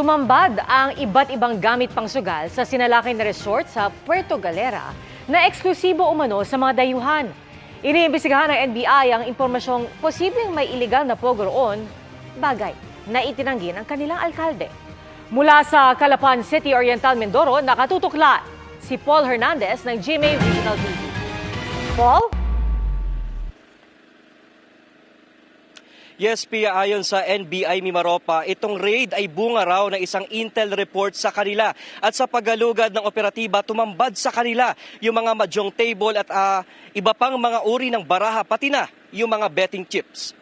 Tumambad ang iba't ibang gamit pangsugal sa sinalakay na resort sa Puerto Galera na eksklusibo umano sa mga dayuhan. Iniimbestigahan ng NBI ang impormasyong posibleng may iligal na pogo roon, bagay na itinanggi ng kanilang alkalde. Mula sa Calapan City, Oriental, Mindoro, nakatutukla si Paul Hernandez ng GMA Regional TV. Paul? Yes, Pia, ayon sa NBI Mimaropa, itong raid ay bunga raw ng isang intel report sa kanila. At sa paggalugad ng operatiba, tumambad sa kanila yung mga mahjong table at ah, iba pang mga uri ng baraha, pati na yung mga betting chips.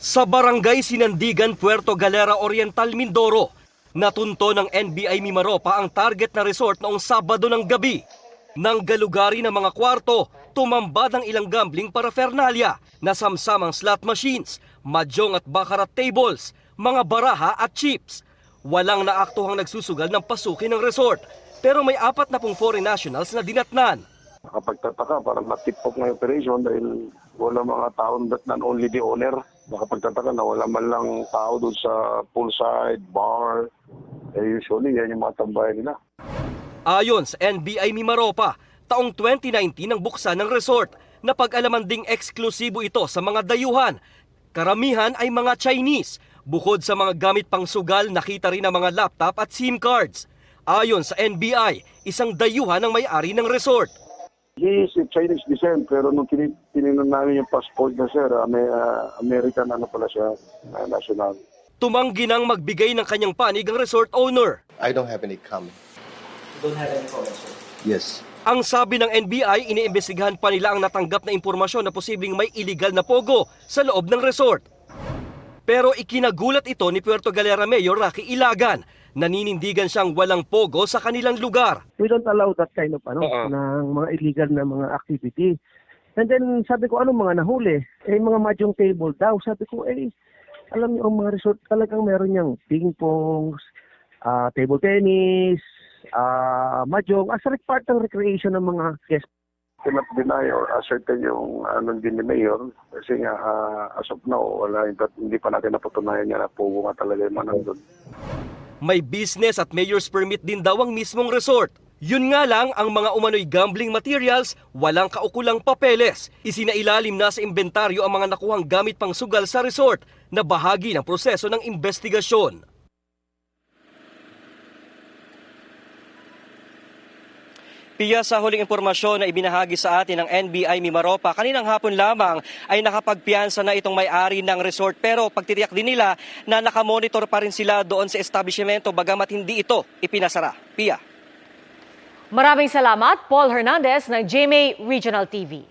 Sa barangay Sinandigan, Puerto Galera Oriental, Mindoro, natunto ng NBI Mimaropa ang target na resort noong Sabado ng gabi. Nang galugari ng mga kwarto, tumambad ang ilang gambling paraphernalia na samsamang slot machines, mahjong at baccarat tables, mga baraha at chips. Walang naaktuhang nagsusugal ng pasukin ng resort, pero may apat na pong foreign nationals na dinatnan. Nakapagtataka, parang natip-off na yung operation dahil wala mga taon that not only the owner. Nakapagtataka na wala man lang tao doon sa poolside, bar. Eh, usually, yan yung mga tambayan nila. Ayon sa NBI Mimaropa, taong 2019 ang buksan ng resort na pag-alaman ding eksklusibo ito sa mga dayuhan. Karamihan ay mga Chinese. Bukod sa mga gamit pang sugal, nakita rin ang mga laptop at SIM cards. Ayon sa NBI, isang dayuhan ang may-ari ng resort. He is a Chinese descent, pero nung tin- tininan namin yung passport niya, sir, ah, American ano pala siya, ah, national. Tumanggi nang magbigay ng kanyang panig ang resort owner. I don't have any comment. don't have any comments, sir. Yes. Ang sabi ng NBI, iniimbestigahan pa nila ang natanggap na impormasyon na posibleng may illegal na pogo sa loob ng resort. Pero ikinagulat ito ni Puerto Galera Mayor Rocky Ilagan. Naninindigan siyang walang pogo sa kanilang lugar. we don't allow that kind of ano Oo. ng mga illegal na mga activity. And then sabi ko ano mga nahuli? Eh mga mahjong table daw. Sabi ko eh alam niyo ang mga resort talagang meron niyang ping pongs, ah, table tennis, ah, mahjong as a part ng recreation ng mga guests. Cannot deny or ascertain yung ano din ni Mayor kasi nga ah, as of now, wala, hindi pa natin napatunayan niya na pugo nga talaga yung mga nandun. May business at mayor's permit din daw ang mismong resort. Yun nga lang, ang mga umano'y gambling materials, walang kaukulang papeles. Isinailalim na sa inventaryo ang mga nakuhang gamit pang sugal sa resort na bahagi ng proseso ng investigasyon. Piya sa huling impormasyon na ibinahagi sa atin ng NBI Mimaropa, kaninang hapon lamang ay nakapagpiyansa na itong may-ari ng resort pero pagtitiyak din nila na nakamonitor pa rin sila doon sa establishmento bagamat hindi ito ipinasara. Piya. Maraming salamat, Paul Hernandez ng GMA Regional TV.